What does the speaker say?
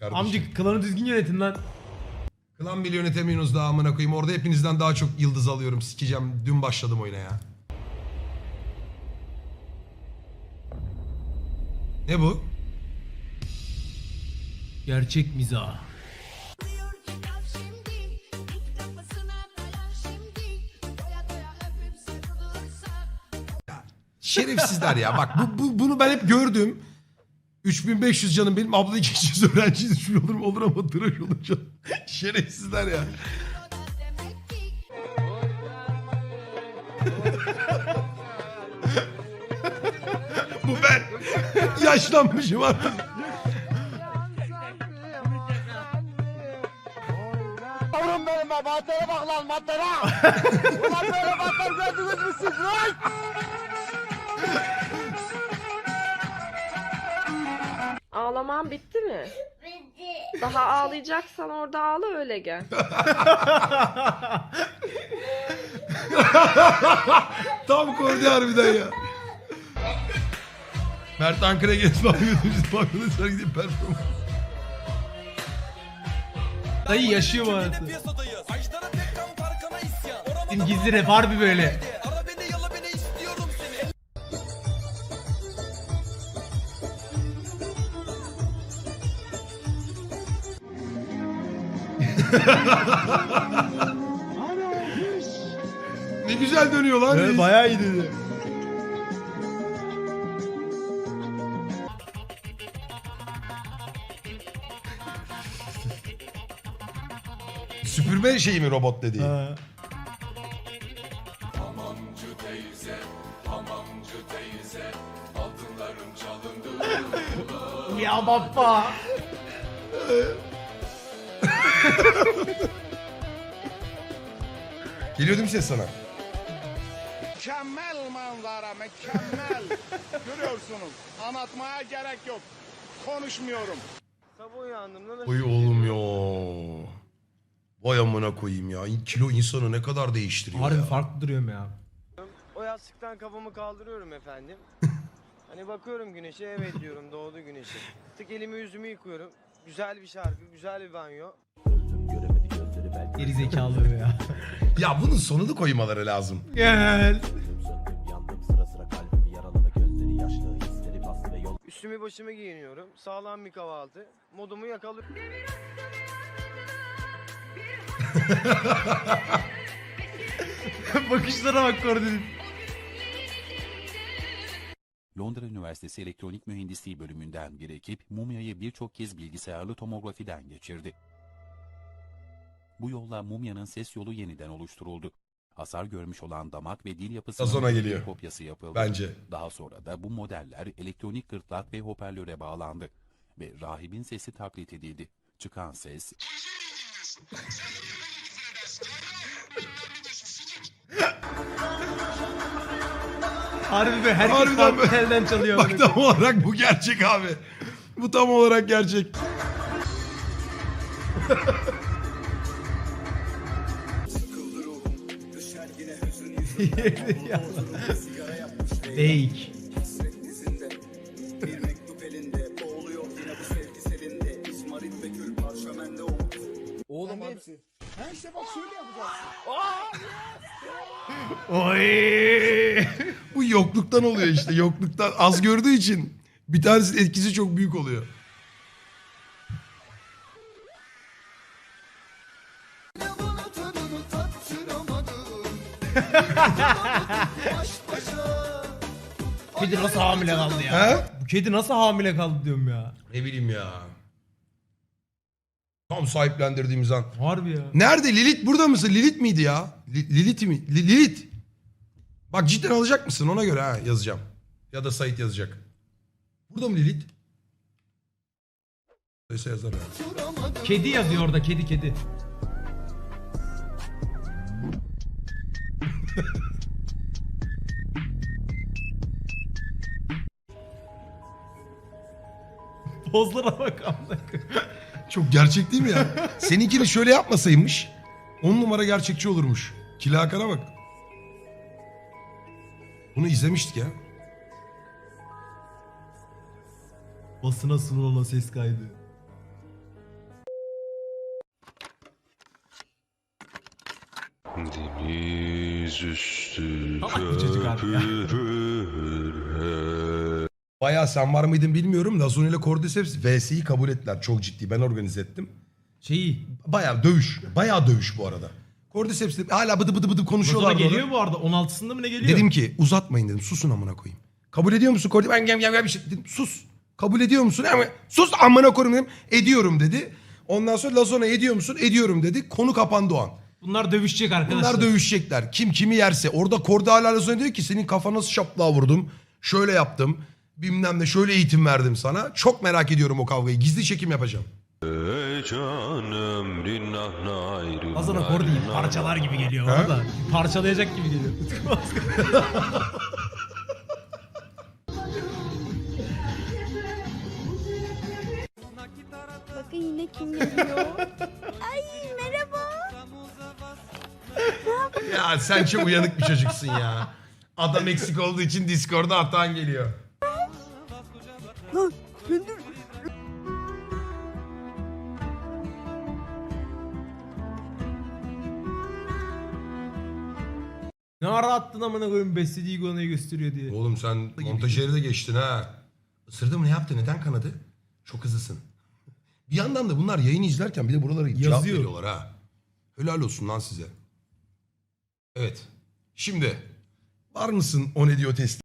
Kardeşim. Amcık klanı düzgün yönetin lan. Klan bile yönetemiyorsunuz daha amına koyayım. Orada hepinizden daha çok yıldız alıyorum. Sikeceğim. Dün başladım oyuna ya. Ne bu? Gerçek mizah. Şerefsizler ya. Bak bu, bu- bunu ben hep gördüm. 3500 canım benim abla 200 öğrenci düşmüyor olur mu olur ama tıraş olur canım. Şerefsizler ya. Bu ben. Yaşlanmışım artık. Yavrum benim be maddere bak lan maddere. Ulan böyle madder gördünüz mü siz lan? Ağlaman bitti mi? Bitti Daha ağlayacaksan orada ağla öyle gel. Tam koydu harbiden ya. Mert Ankara'ya gelip bakıyoruz. Biz bakıyoruz. Sonra gidip performans. Dayı yaşıyor mu hayatı? Bizim gizli rap harbi böyle. Ne güzel dönüyor lan. Evet, bayağı iyi dedi. Süpürme şeyi mi robot dediği? Ha. ya baba. Geliyor değil mi ses sana? Mükemmel manzara mükemmel. Görüyorsunuz anlatmaya gerek yok. Konuşmuyorum. Sabah uyandım lan. Oy oğlum ya. Vay amına koyayım ya. Kilo insanı ne kadar değiştiriyor Harbi ya. farklı duruyorum ya. O yastıktan kafamı kaldırıyorum efendim. hani bakıyorum güneşe evet diyorum doğdu güneşi. Tık elimi yüzümü yıkıyorum. Güzel bir şarkı, güzel bir banyo. Geri zekalı ya. Ya bunun sonunu koymaları lazım. Gel. Üstümü başımı giyiniyorum. Sağlam bir kahvaltı. Modumu yakalıyorum. Bakışlara bak koordinat. Londra Üniversitesi Elektronik Mühendisliği bölümünden bir ekip mumyayı birçok kez bilgisayarlı tomografiden geçirdi. Bu yolla mumyanın ses yolu yeniden oluşturuldu. Hasar görmüş olan damak ve dil yapısının geliyor. kopyası yapıldı. Bence. Daha sonra da bu modeller elektronik gırtlak ve hoparlöre bağlandı ve rahibin sesi taklit edildi. Çıkan ses Harbi be herkes Harbiden farklı be. telden çalıyor. Bak tam olarak bu gerçek abi. Bu tam olarak gerçek. Fake. Oğlum hepsi. Ha işte bak şöyle. Oy. Bu yokluktan oluyor işte. Yokluktan az gördüğü için bir tanesinin etkisi çok büyük oluyor. Kedi nasıl hamile kaldı ya? He? Bu kedi nasıl hamile kaldı diyorum ya. Ne bileyim ya. Tam sahiplendirdiğimiz an. Harbi ya. Nerede Lilith burada mısın? Lilith miydi ya? Li- Lilith mi? Li- Lilith. Bak cidden alacak mısın? Ona göre ha yazacağım. Ya da Sait yazacak. Burada mı Lilith? Neyse yazar ya. Kedi yazıyor orada kedi kedi. Pozlara bak amına. Çok gerçek değil mi ya? Seninkini şöyle yapmasaymış. On numara gerçekçi olurmuş. Kilakara bak. Bunu izlemiştik ya. Basına sunulan ses kaydı. Üstü köpürür. Bayağı sen var mıydın bilmiyorum. Lazon ile Cordyceps VS'yi kabul ettiler. Çok ciddi. Ben organize ettim. Şeyi. Bayağı dövüş. Bayağı dövüş bu arada. Cordyceps de hala bıdı bıdı bıdı Lazona konuşuyorlar. geliyor bu arada. 16'sında mı ne geliyor? Dedim ki uzatmayın dedim. Susun amına koyayım. Kabul ediyor musun Cordyceps? Ben gel gel gel bir şey dedim. Sus. Kabul ediyor musun? Ama sus amına koyayım dedim. Ediyorum dedi. Ondan sonra Lazona ediyor musun? Ediyorum dedi. Konu kapandı o an. Bunlar dövüşecek arkadaşlar. Bunlar dövüşecekler. Kim kimi yerse. Orada Korda hala Lazona diyor ki senin kafana şaplığa vurdum. Şöyle yaptım. Bilmem ne şöyle eğitim verdim sana. Çok merak ediyorum o kavgayı. Gizli çekim yapacağım. Ey canım rinnah nayrı Lazona Kordi'yi parçalar gibi geliyor bana da. Parçalayacak gibi geliyor. Bakın yine kim geliyor. Ay merhaba. Ya sen çok uyanık bir çocuksun ya. Adam eksik olduğu için Discord'da hatan geliyor. ne ara attın amına koyayım beslediği iguanayı gösteriyor diye. Oğlum sen montajeri de geçtin ha. Isırdı mı ne yaptı neden kanadı? Çok hızlısın. Bir yandan da bunlar yayını izlerken bir de buralara cevap Yazıyor. veriyorlar ha. Helal olsun lan size. Evet. Şimdi var mısın o ne diyor testi?